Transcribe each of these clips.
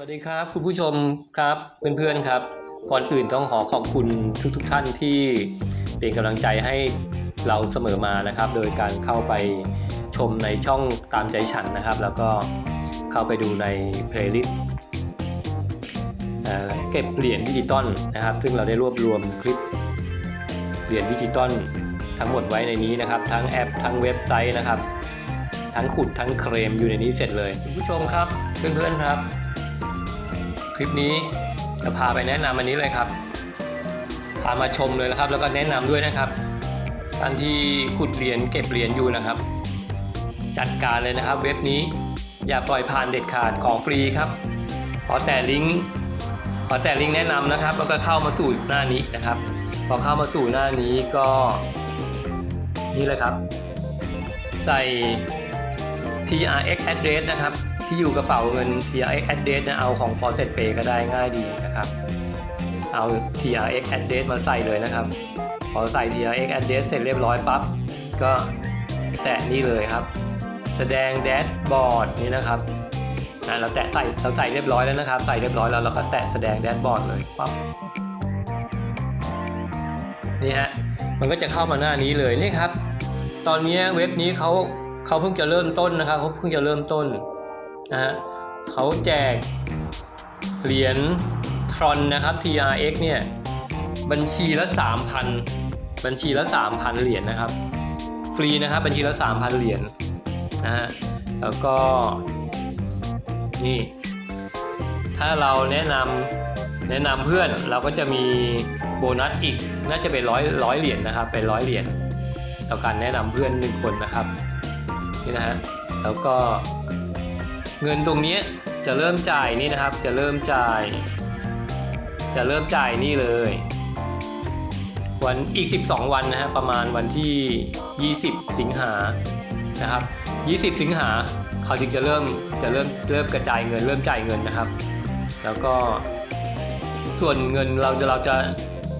วัสดีครับ คุณผู้ชมครับเพื่อนๆครับ ก่อนอื่นต้องขอขอบคุณทุกๆทท่านที่เป็นกำลังใจให้เราเสมอมานะครับ โดยการเข้าไปชมในช่องตามใจฉันนะครับ แล้วก็เข้าไปดูในเพลย์ลิสต์เก็บเหรียญดิจิตอลนะครับ ซึ่งเราได้รวบรวมคลิปเหรียญดิจิตอลทั้งหมดไว้ในนี้นะครับ ทั้งแอปทั้งเว็บไซต์นะครับ ทั้งขุดทั้งเคลมอยู่ในนี้เสร็จเลยคุณผู้ชมครับเพื่อนๆครับ คลิปนี้จะพาไปแนะนำอันนี้เลยครับ พามาชมเลยนะครับ แล้วก็แนะนำด้วยนะครับท่านที่ขุดเหรียญเก็บเหรียญอยู่นะครับ จัดการเลยนะครับ เว็บนี้อย่าปล่อยผ่านเด็ดขาดของฟรีครับขอแต่ลิงก์ขอแต่ลิงก์แนะนำนะครับ แล้วก็เข้ามาสู่หน้านี้นะครับ พอเข้ามาสู่หน้านี้ก็ นี่เลยครับ ใส่ TRX address นะครับ ที่อยู่กระเป๋าเงิน TRX address นะเอาของ Faucet Pay ก็ได้ง่ายดีนะครับ เอา TRX address มาใส่เลยนะครับ พอใส่ TRX address เสร็จเรียบร้อยปั๊บก็แตะนี่เลยครับ แสดงแดชบอร์ดนี่นะครับอะเราแตะใส่เราใส่เรียบร้อยแล้วนะครับ ใส่เรียบร้อยแล้วเราก็แตะแสดงแดชบอร์ดเลยปั๊บนี่ฮะมันก็จะเข้ามาหน้านี้เลยนี่ครับ ตอนนี้เว็บนี้เขาเขาเพิ่งจะเริ่มต้นนะครับเขาเพิ่งจะเริ่มต้น นะฮะเขาแจกเหรียญทรอนนะครับ TRX เนี่ยบัญชีละ 3,000 บัญชีละ 3,000 เหรียญนะครับ ฟรีนะครับบัญชีละ 3,000 เหรียญนะฮะแล้วก็นี่ถ้าเราแนะนำแนะนำเพื่อนเราก็จะมีโบนัสอีกน่าจะเป็นร้อยร้อยเหรียญนะครับเป็นร้อยเหรียญต่อการแนะนำเพื่อนหนึ่งคนนะครับนี่นะฮะแล้วก็ เงินตรงนี้จะเริ่มจ่ายนี่นะครับ จะเริ่มจ่าย จะเริ่มจ่ายนี่เลย วันอีก 12 วันนะฮะประมาณวันที่ 20 สิงหานะครับ 20 สิงหาเขาจึงจะเริ่มจะเริ่มเริ่มกระจายเงิน เริ่มจ่ายเงินนะครับ แล้วก็ส่วนเงินเราจะเราจะ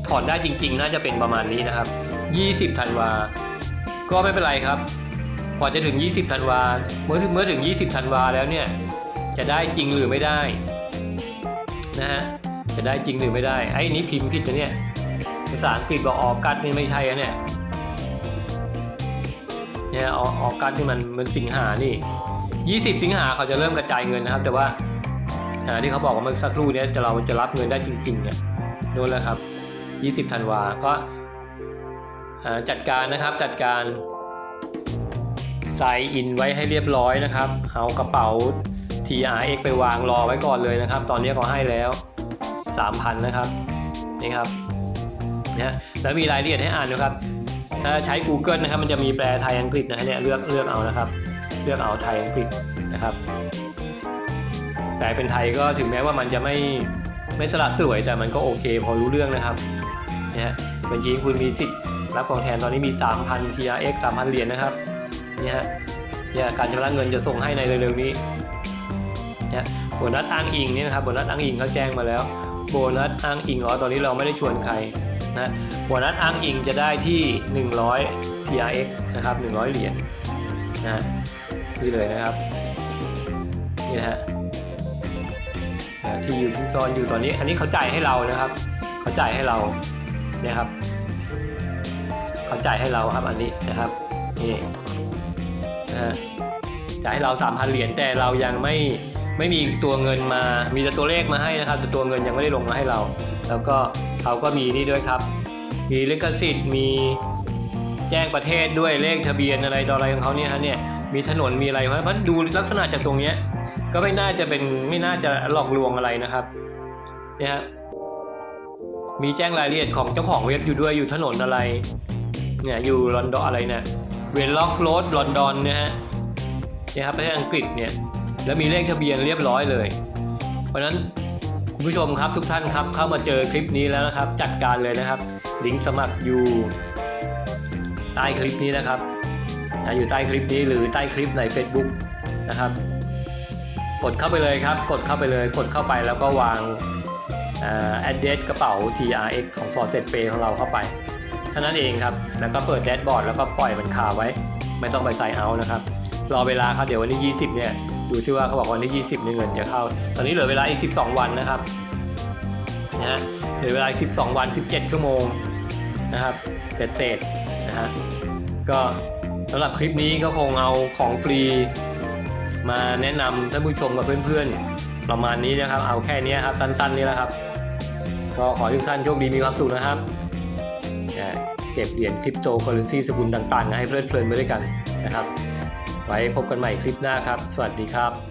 ถอนได้จริง ๆ น่าจะเป็นประมาณนี้นะครับ 20 ธันวา ก็ไม่เป็นไรครับ กว่าจะถึง 20ธันวาเมื่อถึงเมื่อถึง 20ธันวาแล้วเนี่ยจะได้จริงหรือไม่ได้นะฮะจะได้จริงหรือไม่ได้ไอ้นี้พิมพ์ผิดนะเนี่ยภาษาอังกฤษบอกออกัสนี่ไม่ใช่อะเนี่ยเนี่ยออออกัสนี่มันมันสิงหานี่ 20 สิงหาเขาจะเริ่มกระจายเงินนะครับ แต่ว่าที่เขาบอกว่าเมื่อสักครู่เนี้ยจะเราจะรับเงินได้จริงๆเนี่ยโน่นแล้วครับ 20ธันวาก็จัดการนะครับจัดการ ใส่อินไว้ให้เรียบร้อยนะครับ เอากระเป๋า TRX ไปวางรอไว้ก่อนเลยนะครับ ตอนนี้เขาให้แล้ว 3,000 นะครับ นี่ครับนะแล้วมีรายละเอียดให้อ่านนะครับ ถ้าใช้ Google นะครับ มันจะมีแปลไทยอังกฤษนะฮะเนี่ยเลือกเลือกเอานะครับ เลือกเอาไทยอังกฤษนะครับ แปลเป็นไทยก็ถึงแม้ว่ามันจะไม่ไม่สลัดสวยแต่มันก็โอเค พอรู้เรื่องนะครับนะฮะบัญชีคุณมีสิทธิ์รับของแทนตอนนี้มี 3,000 TRX 3,000 เหรียญนะครับ นี่ฮะเนี่ยการชำระเงินจะส่งให้ในเร็วๆนี้นะโบนัสอ้างอิงนี่นะครับโบนัสอ้างอิงเขาแจ้งมาแล้ว โบนัสอ้างอิงอ๋อตอนนี้เราไม่ได้ชวนใครนะโบนัสอ้างอิงจะได้ที่ 100 TRX นะครับ 100 เหรียญนะนี่เลยนะครับนี่นะฮะที่อยู่ที่ซ่อนอยู่ตอนนี้ อันนี้เขาจ่ายให้เรานะครับเขาจ่ายให้เราเนี่ยครับเขาจ่ายให้เราครับอันนี้นะครับนี่ นะฮะให้เรา 3,000 เหรียญแต่เรายังไม่ไม่มีตัวเงินมา มีแต่ตัวเลขมาให้นะครับ แต่ตัวเงินยังไม่ได้ลงมาให้เรา แล้วก็เขาก็มีนี่ด้วยครับ มีลิขสิทธิ์มีแจ้งประเทศด้วยเลขทะเบียนอะไรต่ออะไรของเขาเนี่ยฮะเนี่ยมีถนนมีอะไรเพราะเพราะดูลักษณะจากตรงเนี้ยก็ไม่น่าจะเป็นไม่น่าจะหลอกลวงอะไรนะครับเนี่ยฮะมีแจ้งรายละเอียดของเจ้าของเว็บอยู่ด้วยอยู่ถนนอะไรเนี่ยอยู่ลอนดอนอะไรเนี่ย เวลล็อกโรดลอนดอนเนี่ยฮะเนี่ยครับประเทศอังกฤษเนี่ยแล้วมีเลขทะเบียนเรียบร้อยเลย เพราะฉะนั้นคุณผู้ชมครับทุกท่านครับเข้ามาเจอคลิปนี้แล้วนะครับ จัดการเลยนะครับลิงก์สมัครอยู่ใต้คลิปนี้นะครับอยู่ใต้คลิปนี้หรือใต้คลิปใน Facebook นะครับ กดเข้าไปเลยครับ กดเข้าไปเลย กดเข้าไปแล้วก็วางอ่า address กระเป๋า TRX ของ Faucet Pay ของเราเข้าไป เท่านั้นเองครับ แล้วก็เปิดแดชบอร์ดแล้วก็ปล่อยมันคาไว้ ไม่ต้องไปใส่เอานะครับ รอเวลาครับ เดี๋ยววันที่ 20 เนี่ย ดูซิว่าเขาบอกวันที่ 20ในเงินจะเข้า ตอนนี้เหลือเวลาอีก 12 วันนะครับ นะฮะ เหลือเวลาอีก 12 วัน 17 ชั่วโมงนะครับเสร็จเสร็จนะฮะ ก็สำหรับคลิปนี้ก็คงเอาของฟรี มาแนะนำท่านผู้ชมกับเพื่อนๆ ประมาณนี้นะครับ เอาแค่นี้ครับสั้นๆนี่แหละครับ ก็ขอให้ทุกท่านโชคดีมีความสุขนะครับ เก็บเหรียญคริปโตเคอเรนซีสกุลต่างๆ ให้เพลิดเพลินไปด้วยกันนะครับ ไว้พบกันใหม่คลิปหน้าครับ สวัสดีครับ